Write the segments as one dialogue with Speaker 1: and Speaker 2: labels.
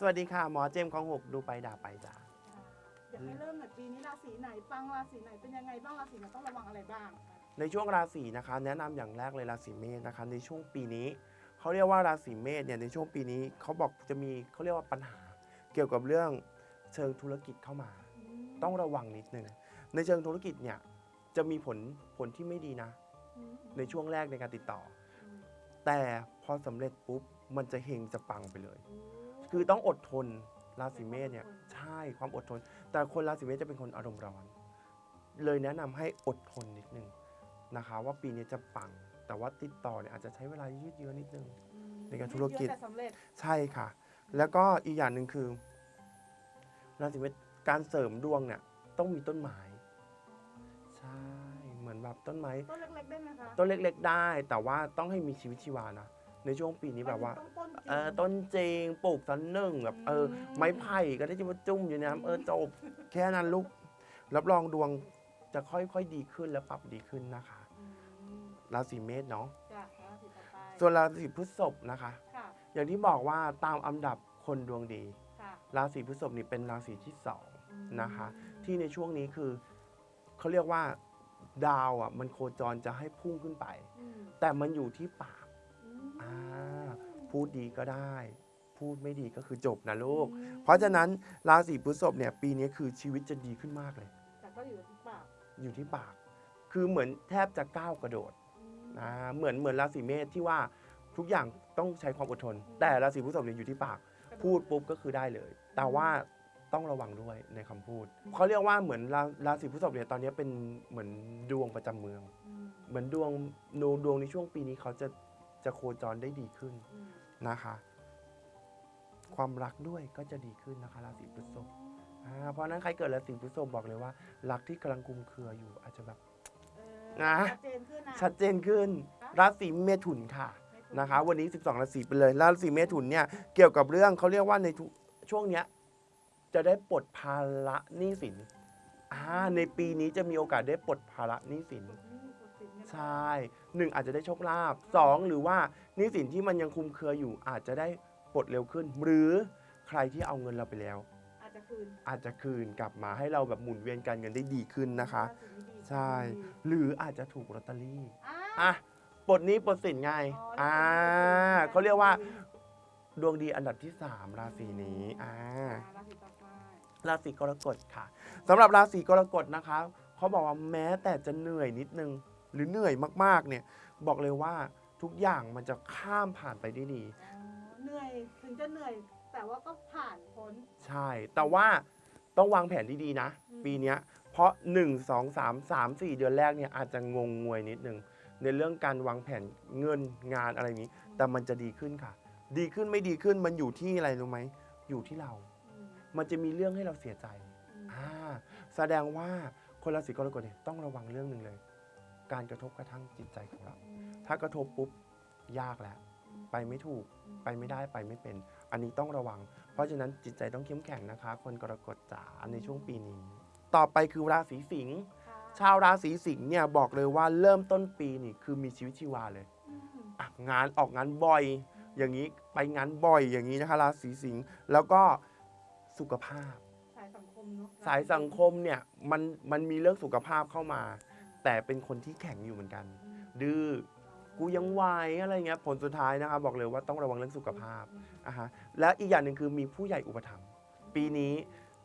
Speaker 1: สวัสดีค่ะ หมอเจมส์ของหกดูไปด่าไปจ้า
Speaker 2: อยากให้เริ่มหน่อยปีนี้ราศีไหนปังราศีไหนเป็นยังไงบ้างราศีไหนต้องระวังอะไรบ้าง
Speaker 1: ในช่วงราศีนะคะ แนะนำอย่างแรกเลยราศีเมษนะคะ ในช่วงปีนี้เขาเรียกว่าราศีเมษเนี่ยในช่วงปีนี้เขาบอกจะมีเขาเรียกว่าปัญหา เกี่ยวกับเรื่องเชิงธุรกิจเข้ามา ต้องระวังนิดนึงในเชิงธุรกิจเนี่ยจะมีผลผลที่ไม่ดีนะ ในช่วงแรกในการติดต่อ แต่พอสำเร็จปุ๊บมันจะเฮงจะปังไปเลย คือต้องอดทนราศีเมษเนี่ยใช่ความอดทน แต่คนราศีเมษจะเป็นคนอารมณ์ร้อน เลยแนะนำให้อดทนนิดนึงนะคะ ว่าปีนี้จะปัง แต่ว่าติดต่อเนี่ยอาจจะใช้เวลายืดเยื้อนิดนึงในการธุรกิจ
Speaker 2: เยอะแต่สำเร็จ
Speaker 1: ใช่ค่ะ แล้วก็อีกอย่างหนึ่งคือราศีเมษการเสริมดวงเนี่ยต้องมีต้นไม้ใช่เหมือนแบบต้นไม้
Speaker 2: ต้นเล็กๆได้ไหมคะ
Speaker 1: ต้นเล็ก ๆ ได้ แต่ว่าต้องให้มีชีวิตชีวานะ ในช่วงปีนี้แบบว่า
Speaker 2: ต้องต้นจริง
Speaker 1: เออต้นจริงปลูกสันหนึ่งแบบเออ
Speaker 2: อืม
Speaker 1: ไม้ไผ่ก็ได้จะมาจุ่มอยู่ในน้ำเออจบแค่นั้นลูกรับรองดวงจะค่อยๆดีขึ้นและปรับดีขึ้นนะคะ
Speaker 2: อืม
Speaker 1: ราศีเมษเนาะ
Speaker 2: จ้ะราศีต่อไป
Speaker 1: ส่วนราศีพฤษภนะคะ
Speaker 2: ค่ะ
Speaker 1: อย่างที่บอกว่าตามอันดับคนดวงดี
Speaker 2: ค่ะ
Speaker 1: ราศีพฤษภนี่เป็นราศีที่สอง
Speaker 2: อืม
Speaker 1: นะคะ ที่ในช่วงนี้คือเขาเรียกว่าดาวอะมันโคจรจะให้พุ่งขึ้นไป
Speaker 2: อืม
Speaker 1: แต่มันอยู่ที่ปาก
Speaker 2: อืม
Speaker 1: อ่า พูดดีก็ได้ พูดไม่ดีก็คือจบนะลูก
Speaker 2: อืม
Speaker 1: เพราะฉะนั้นราศีพฤษภเนี่ยปีนี้คือชีวิตจะดีขึ้นมากเลย
Speaker 2: แต่ก็อยู่ที่ปาก
Speaker 1: อยู่ที่ปาก คือเหมือนแทบจะก้าวกระโดด
Speaker 2: อืม
Speaker 1: นะเหมือนเหมือนราศีเมษที่ว่าทุกอย่างต้องใช้ความอดทน แต่ราศีพฤษภเนี่ยอยู่ที่ปาก พูดปุ๊บก็คือได้เลย แต่ว่าต้องระวังด้วยในคำพูดเขาเรียกว่าเหมือนราราศีพฤษภเนี่ยตอนนี้เป็นเหมือนดวงประจำเมือง
Speaker 2: อืม
Speaker 1: เหมือนดวงดวงดวงในช่วงปีนี้เขาจะ จะโคจรได้ดีขึ้น
Speaker 2: อืม
Speaker 1: นะคะ ความรักด้วยก็จะดีขึ้นนะคะราศีพฤษภอ่าเพราะฉะนั้นใครเกิดราศีพฤษภบอกเลยว่า รักที่กำลังคลุมเครืออยู่อาจจะแบบ
Speaker 2: เออ
Speaker 1: นะ
Speaker 2: ชัดเจนขึ้นนะ
Speaker 1: ชัดเจนขึ้นราศีเมถุนค่ะ
Speaker 2: ไม่ถูก
Speaker 1: นะคะ วันนี้ 12 ราศีไปเลยราศีเมถุนเนี่ยเกี่ยวกับเรื่องเขาเรียกว่าในทุกช่วงเนี้ยจะได้ปลดภาระหนี้สินอ่าในปีนี้จะมีโอกาสได้ปลดภาระหนี้สิน
Speaker 2: ปลดหนี้ปลดสินเนี่ยนะ
Speaker 1: ใช่ หนึ่งอาจจะได้โชคลาภสองหรือว่าหนี้สินที่มันยังคลุมเครืออยู่อาจจะได้ปลดเร็วขึ้น หรือใครที่เอาเงินเราไปแล้ว
Speaker 2: อาจจะคืน
Speaker 1: อาจจะคืนกลับมาให้เราแบบหมุนเวียนการเงินได้ดีขึ้นนะคะ
Speaker 2: ราศีนี้ดี
Speaker 1: ใช่ หรืออาจจะถูกลอตเตอรี่
Speaker 2: อ่า
Speaker 1: อะปลดหนี้ปลดสินไง
Speaker 2: อ๋อ
Speaker 1: อ่า
Speaker 2: ได้ผล
Speaker 1: เขาเรียกว่าดวงดีอันดับที่ 3 ราศีนี้อ่า
Speaker 2: ราศีต่อไป
Speaker 1: ราศีกรกฎค่ะสำหรับราศีกรกฎนะคะเขาบอกว่าแม้แต่จะเหนื่อยนิดนึง หรือเหนื่อยมากๆเนี่ยบอกเลยว่าทุกอย่างมันจะข้ามผ่านไปได้ดี
Speaker 2: อ๋อเหนื่อยถึงจะเหนื่อย แต่ว่าก็ผ่านพ้น
Speaker 1: ใช่ แต่ว่าต้องวางแผนดีๆนะ
Speaker 2: อืม
Speaker 1: ปีเนี้ยเพราะ 1 2 3 3 4 เดือนแรกเนี่ยอาจจะงงงวยนิดนึง ในเรื่องการวางแผนเงินงานอะไรนี้ แต่มันจะดีขึ้นค่ะ ดีขึ้นไม่ดีขึ้นมันอยู่ที่อะไรรู้ไหมอยู่ที่เรา
Speaker 2: อืม
Speaker 1: มันจะมีเรื่องให้เราเสียใจ
Speaker 2: อืม
Speaker 1: อ่าแสดงว่าคนราศีกรกฎเนี่ยต้องระวังเรื่องหนึ่งเลย การกระทบกระทั่งจิตใจของเรา
Speaker 2: อืม
Speaker 1: ถ้ากระทบปุ๊บยากแล้ว ไปไม่ถูกไปไม่ได้ไปไม่เป็น อันนี้ต้องระวัง เพราะฉะนั้นจิตใจต้องเข้มแข็งนะคะ คนกรกฎจ๋าในช่วงปีนี้ ต่อไปคือราศีสิงห์
Speaker 2: ค่ะ
Speaker 1: ชาวราศีสิงห์เนี่ยบอกเลยว่าเริ่มต้นปีนี่คือมีชีวิตชีวาเลย
Speaker 2: อืม
Speaker 1: อะงานออกงานบ่อย อย่างนี้ไปงานบ่อยอย่างนี้นะคะ ราศีสิงห์แล้วก็สุขภาพ
Speaker 2: สายสังคมเนาะ
Speaker 1: สายสังคมเนี่ยมันมันมีเรื่องสุขภาพเข้ามา แต่เป็นคนที่แข็งอยู่เหมือนกัน
Speaker 2: อืม
Speaker 1: ดื้อกูยังไหวอะไรเงี้ยผลสุดท้ายนะคะบอกเลยว่าต้องระวังเรื่องสุขภาพ
Speaker 2: อะ
Speaker 1: ฮะและอีกอย่างหนึ่งคือมีผู้ใหญ่อุปถัมภ์ปีนี้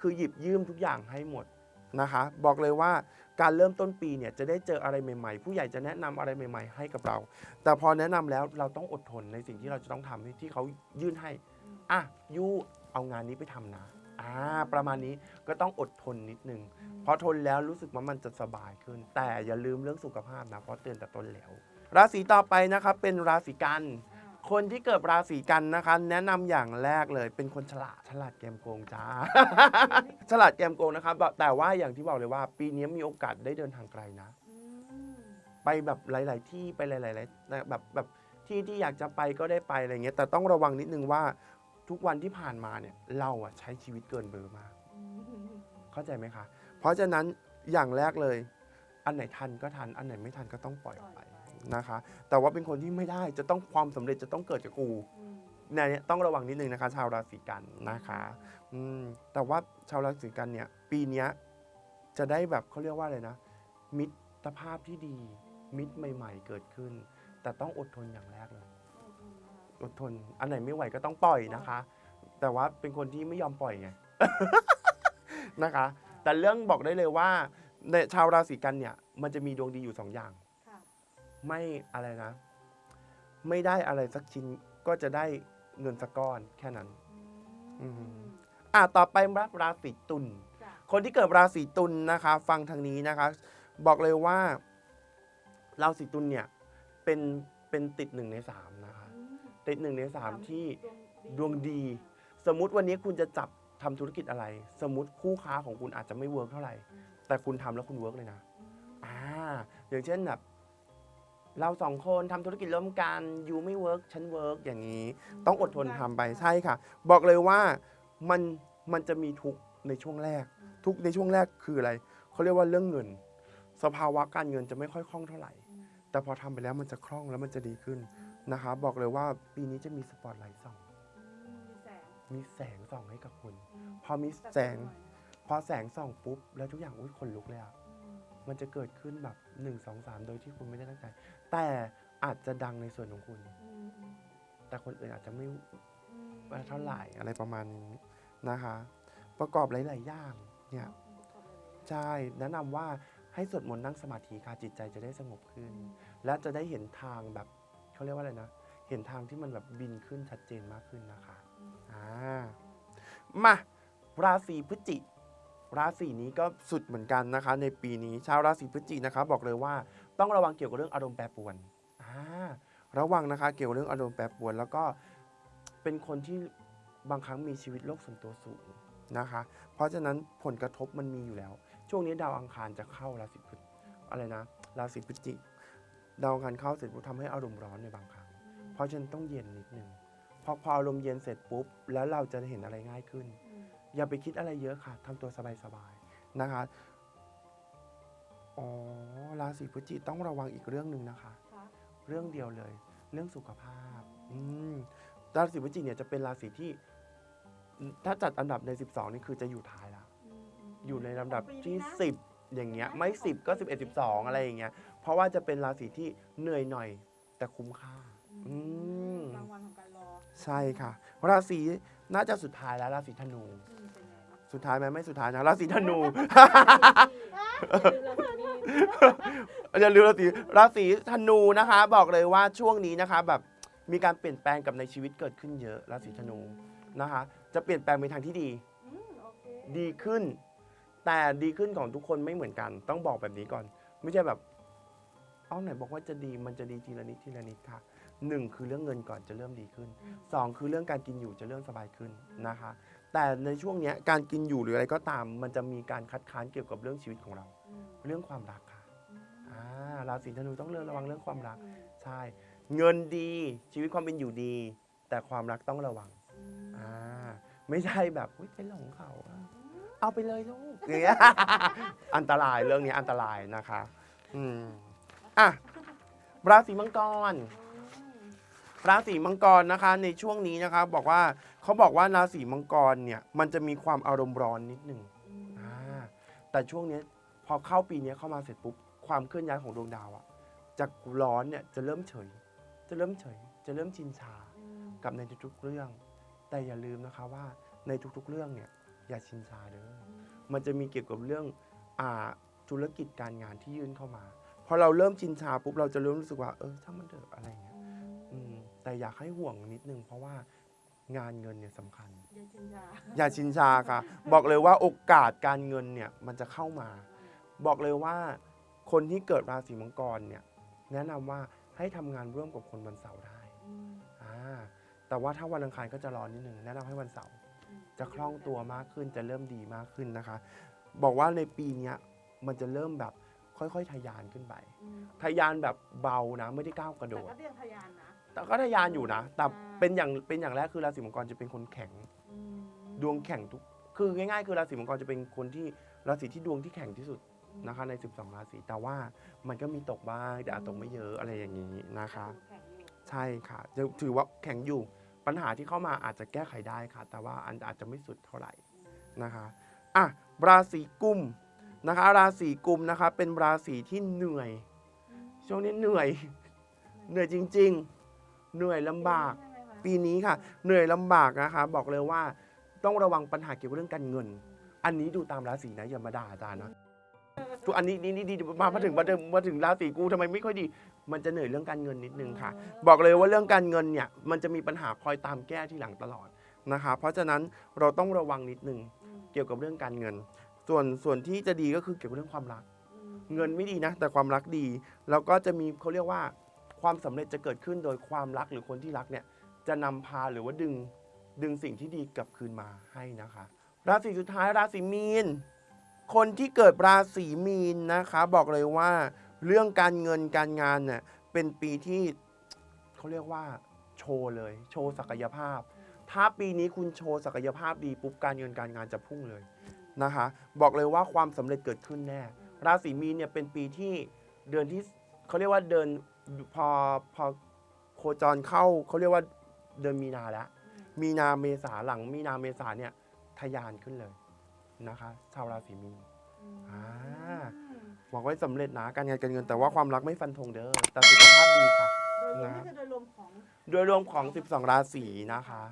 Speaker 1: คือหยิบยืมทุกอย่างให้หมดนะคะบอกเลยว่าการเริ่มต้นปีเนี่ยจะได้เจออะไรใหม่ๆ ผู้ใหญ่จะแนะนำอะไรใหม่ ๆ ให้กับเรา แต่พอแนะนำแล้วเราต้องอดทนในสิ่งที่เราจะต้องทำที่เขายื่นให้อะยูเอางานนี้ไปทำนะ อ่าประมาณนี้ก็ต้องอดทนนิดนึง
Speaker 2: อืม
Speaker 1: พอทนแล้วรู้สึกว่ามันจะสบายขึ้น แต่อย่าลืมเรื่องสุขภาพนะเพราะเตือนแต่ต้นแล้ว ราศีต่อไปนะครับเป็นราศีกัน
Speaker 2: อ่า
Speaker 1: คนที่เกิดราศีกันนะคะ แนะนำอย่างแรกเลย เป็นคนฉลาดฉลาดแกมโกงจ้า ฉลาดแกมโกงนะครับแต่ว่าอย่างที่บอกเลยว่า ปีนี้มีโอกาสได้เดินทางไกลนะ
Speaker 2: อืม
Speaker 1: ไปแบบหลาย ๆ ที่ไปหลายๆแบบแบบที่ที่อยากจะไปก็ได้ไปอะไรเงี้ยแต่ต้องระวังนิดนึงว่า ทุกวันที่ผ่านมาเนี่ยเราอะใช้ชีวิตเกินเบอร์มาก
Speaker 2: อืม
Speaker 1: เข้าใจไหมคะ เพราะฉะนั้นอย่างแรกเลย อันไหนทันก็ทัน อันไหนไม่ทันก็ต้องปล่อยออกไปนะคะ แต่ว่าเป็นคนที่ไม่ได้จะต้องความสำเร็จจะต้องเกิดจากกู
Speaker 2: อืม
Speaker 1: เนี่ยต้องระวังนิดนึงนะคะ ชาวราศีกันนะคะอืมแต่ว่าชาวราศีกันเนี่ย ปีเนี้ยจะได้แบบเขาเรียกว่าอะไรนะ มิตรภาพที่ดี มิตรใหม่ ๆ เกิดขึ้น แต่ต้องอดทนอย่างแรกเลย อดทน อันไหนไม่ไหวก็ต้องปล่อยนะคะ แต่ว่าเป็นคนที่ไม่ยอมปล่อยไง นะคะ แต่เรื่องบอกได้เลยว่าในชาวราศีกันเนี่ย มันจะมีดวงดีอยู่สองอย่าง
Speaker 2: ค่ะ
Speaker 1: ไม่อะไรนะ ไม่ได้อะไรสักชิ้นก็จะได้เงินสักก้อนแค่นั้น อืม อะต่อไปรับราศีตุล
Speaker 2: จ้ะ
Speaker 1: คนที่เกิดราศีตุลนะคะ ฟังทางนี้นะคะ บอกเลยว่า ราศีตุลเนี่ยเป็นเป็นติดหนึ่งในสามนะคะ
Speaker 2: อืม
Speaker 1: ติดหนึ่งในสามที่
Speaker 2: ดวง
Speaker 1: ดวงดีสมมุติวันนี้คุณจะจับทำธุรกิจอะไร สมมติคู่ค้าของคุณอาจจะไม่เวิร์กเท่าไหร่
Speaker 2: อืม
Speaker 1: แต่คุณทำแล้วคุณเวิร์กเลยนะ
Speaker 2: อืม
Speaker 1: อ่าอย่างเช่นแบบเราสองคนทำธุรกิจร่วมกันยูไม่เวิร์กฉันเวิร์กอย่างนี้ ต้องอดทนทำไปใช่ค่ะ บอกเลยว่ามันมันจะมีทุกข์ในช่วงแรก ทุกข์ในช่วงแรกคืออะไรเขาเรียกว่าเรื่องเงิน สภาวะการเงินจะไม่ค่อยคล่องเท่าไหร่
Speaker 2: อืม
Speaker 1: แต่พอทำไปแล้วมันจะคล่องแล้วมันจะดีขึ้นนะคะ บอกเลยว่าปีนี้จะมีสปอตไลท์ส่อง
Speaker 2: อืมมีแสง
Speaker 1: มีแสงส่องให้กับคุณ
Speaker 2: อืม
Speaker 1: พอมี
Speaker 2: แต่
Speaker 1: แสง
Speaker 2: หน่อยนะ
Speaker 1: พอแสงส่องปุ๊บ แล้วทุกอย่างอุ้ยคนลุกเลยอะ
Speaker 2: อืม
Speaker 1: มันจะเกิดขึ้นแบบ1 2 3โดยที่คุณไม่ได้ตั้งใจ แต่อาจจะดังในส่วนของคุณ
Speaker 2: อืมอืม
Speaker 1: แต่คนอื่นอาจจะไม่
Speaker 2: อืม
Speaker 1: เท่าไหร่อะไรประมาณนี้นะคะ ประกอบหลาย ๆ อย่างเนี่ยใช่แนะนำว่า ให้สวดมนต์นั่งสมาธิค่ะจิตใจจะได้สงบขึ้น และจะได้เห็นทางแบบเขาเรียกว่าอะไรนะ เห็นทางที่มันแบบบินขึ้นชัดเจนมากขึ้นนะคะอ่ามาราศีพฤศจิราศีนี้ก็สุดเหมือนกันนะคะ ในปีนี้ชาวราศีพฤศจินะคะ บอกเลยว่าต้องระวังเกี่ยวกับเรื่องอารมณ์แปรปรวนอ่าระวังนะคะ เกี่ยวกับเรื่องอารมณ์แปรปรวน แล้วก็เป็นคนที่บางครั้งมีชีวิตโลกส่วนตัวสูงนะคะ เพราะฉะนั้นผลกระทบมันมีอยู่แล้ว ช่วงนี้ดาวอังคารจะเข้าราศีพฤศอะไรนะราศีพฤศจิดาวอังคารเข้าเสร็จปุ๊บทำให้อารมณ์ร้อนในบางครั้งเพราะฉะนั้นต้องเย็นนิดนึงพอพออารมณ์เย็นเสร็จปุ๊บ แล้วเราจะเห็นอะไรง่ายขึ้น
Speaker 2: อืม
Speaker 1: อย่าไปคิดอะไรเยอะค่ะทำตัวสบายๆนะคะอ๋อราศีพฤศจิต้องระวังอีกเรื่องหนึ่งนะคะ
Speaker 2: ค่ะ
Speaker 1: เรื่องเดียวเลย เรื่องสุขภาพอืมราศีพฤศจิเนี่ยจะเป็นราศีที่ถ้าจัดอันดับใน 12 นี่คือจะอยู่ท้ายแล้ว
Speaker 2: อืมม
Speaker 1: อยู่ในลำดับ
Speaker 2: ของปี
Speaker 1: ที่
Speaker 2: นี้นะ
Speaker 1: 10 อย่างเงี้ยไม่
Speaker 2: ของ
Speaker 1: 10 ก็
Speaker 2: ปี
Speaker 1: 11
Speaker 2: นี้
Speaker 1: 12 อะไรอย่างเงี้ยเพราะว่าจะเป็นราศีที่เหนื่อยหน่อยแต่คุ้มค่าอืม
Speaker 2: รางวัลของการรอ
Speaker 1: ใช่ค่ะ ราศีน่าจะสุดท้ายแล้วราศีธนู
Speaker 2: อืมเป็นไงบ้าง
Speaker 1: สุดท้ายไหมไม่สุดท้ายนะราศีธนูอย่าลืมราศีราศีธนูนะคะ บอกเลยว่าช่วงนี้นะคะแบบมีการเปลี่ยนแปลงกับในชีวิตเกิดขึ้นเยอะราศีธนูนะคะ จะเปลี่ยนแปลงไปทางที่ดี
Speaker 2: อืมโอเค
Speaker 1: ดีขึ้น แต่ดีขึ้นของทุกคนไม่เหมือนกัน ต้องบอกแบบนี้ก่อน ไม่ใช่แบบเอาไหนบอกว่าจะดีมันจะดีทีละนิดทีละนิดค่ะหนึ่งคือเรื่องเงินก่อนจะเริ่มดีขึ้น
Speaker 2: อืม
Speaker 1: สองคือเรื่องการกินอยู่จะเริ่มสบายขึ้นนะคะ แต่ในช่วงเนี้ยการกินอยู่หรืออะไรก็ตาม มันจะมีการคัดค้านเกี่ยวกับเรื่องชีวิตของเรา
Speaker 2: อืม
Speaker 1: เรื่องความรักค่ะ
Speaker 2: อืม
Speaker 1: อ่าราศีธนูต้องเรื่องระวังเรื่องความรัก
Speaker 2: อืม
Speaker 1: ใช่เงินดีชีวิตความเป็นอยู่ดี แต่ความรักต้องระวัง
Speaker 2: อืม
Speaker 1: อ่าไม่ใช่แบบอุ๊ยเป็นหลงเขาอะ
Speaker 2: อืม
Speaker 1: เอาไปเลยลูกอย่างเงี้ย อันตรายเรื่องนี้อันตรายนะคะ อืมอะราศีมังกร ราศีมังกรนะคะ ในช่วงนี้นะคะ บอกว่าเขาบอกว่าราศีมังกรเนี่ย มันจะมีความอารมณ์ร้อนนิดหนึ่ง
Speaker 2: อ่า
Speaker 1: แต่ช่วงเนี้ยพอเข้าปีเนี้ยเข้ามาเสร็จปุ๊บความเคลื่อนย้ายของดวงดาวอะจากร้อนเนี่ยจะเริ่มเฉย จะเริ่มเฉย จะเริ่มชินชา กับในทุกๆเรื่อง แต่อย่าลืมนะคะว่าในทุกๆเรื่องเนี่ย อย่าชินชาเด้อมันจะมีเกี่ยวกับเรื่องอ่าธุรกิจการงานที่ยื่นเข้ามา พอเราเริ่มชินชาปุ๊บเราจะเริ่มรู้สึกว่า เออช่างมันเถอะอะไรอย่างเงี้ย
Speaker 2: อืม
Speaker 1: อืมแต่อยากให้ห่วงนิดนึง เพราะว่างานเงินเนี่ยสำคัญ
Speaker 2: อย่าชินชา
Speaker 1: อย่าชินชาค่ะ บอกเลยว่าโอกาสการเงินเนี่ยมันจะเข้ามา บอกเลยว่าคนที่เกิดราศีมังกรเนี่ยแนะนำว่าให้ทำงานร่วมกับคนวันเสาร์ได้
Speaker 2: อืม
Speaker 1: อ่าแต่ว่าถ้าวันอังคารก็จะร้อนนิดนึงแนะนำให้วันเสาร์
Speaker 2: อืม
Speaker 1: จะคล่องตัวมากขึ้นจะเริ่มดีมากขึ้นนะคะ บอกว่าในปีเนี้ยมันจะเริ่มแบบค่อยๆ ทะยานขึ้นไป
Speaker 2: อืม
Speaker 1: ทะยานแบบเบานะ ไม่ได้ก้าวกระโด
Speaker 2: แต่
Speaker 1: ด
Speaker 2: ก็เรียงทะยานนะ
Speaker 1: แต่ก็ทะยานอยู่นะ แต่
Speaker 2: อ่า
Speaker 1: เป็นอย่างเป็นอย่างแรกคือราศีมังกรจะเป็นคนแข็ง
Speaker 2: อืม
Speaker 1: ดวงแข็งทุก คือง่ายๆ คือราศีมังกรจะเป็นคนที่ราศีที่ดวงที่แข็งที่สุดนะคะ ใน 12 ราศี แต่ว่ามันก็มีตกบ้างแต่อาจตกไม่เยอะอะไรอย่างนี้นะคะ
Speaker 2: แข็งอยู่
Speaker 1: ใช่ค่ะจะถือว่าแข็งอยู่ ปัญหาที่เข้ามาอาจจะแก้ไขได้ค่ะ แต่ว่าอันอาจจะไม่สุดเท่าไหร่นะคะอะราศีกุมนะคะ ราศีกุมนะคะเป็นราศีที่เหนื่อย ช่วงนี้เหนื่อย เหนื่อยจริง ๆ เหนื่อยลำบาก ปีนี้ค่ะ เหนื่อยลำบากนะคะ บอกเลยว่าต้องระวังปัญหาเกี่ยวกับเรื่องการเงิน อันนี้ดูตามราศีนะอย่ามาด่าอาจารย์นะ ทุกอันนี้นี่นี่ดีมามาถึงมาถึงมาถึงราศีกูทำไมไม่ค่อยดี มันจะเหนื่อยเรื่องการเงินนิดนึงค่ะ บอกเลยว่าเรื่องการเงินเนี่ยมันจะมีปัญหาคอยตามแก้ที่หลังตลอดนะคะ เพราะฉะนั้นเราต้องระวังนิดนึงเกี่ยวกับเรื่องการเงิน ส่วนส่วนที่จะดีก็คือเกี่ยวกับเรื่องความรัก เงินไม่ดีนะ แต่ความรักดี แล้วก็จะมีเขาเรียกว่าความสำเร็จจะเกิดขึ้นโดยความรักหรือคนที่รักเนี่ยจะนำพาหรือว่าดึงดึงสิ่งที่ดีกลับคืนมาให้นะคะ ราศีสุดท้ายราศีมีน คนที่เกิดราศีมีนนะคะบอกเลยว่า เรื่องการเงินการงานเนี่ยเป็นปีที่เขาเรียกว่าโชว์เลย โชว์ศักยภาพ ถ้าปีนี้คุณโชว์ศักยภาพดีปุ๊บการเงินการงานจะพุ่งเลยนะคะ บอกเลยว่าความสำเร็จเกิดขึ้นแน่ ราศีมีนเนี่ยเป็นปีที่เดือนที่เขาเรียกว่าเดินพอพอโคจรเข้าเขาเรียกว่าเดือนมีนาแล้ว มีนาเมษาหลังมีนาเมษาเนี่ยทะยานขึ้นเลย นะคะ ชาวราศีมีนอ่าบอกไว้สำเร็จนะการงานการเงินแต่ว่าความรักไม่ฟันธงเด้อแต่สุขภาพดีค่ะ
Speaker 2: โดยรวม
Speaker 1: นะ
Speaker 2: นี่คือโดยรวมของ
Speaker 1: โดยรวมของ 12 ราศีนะคะ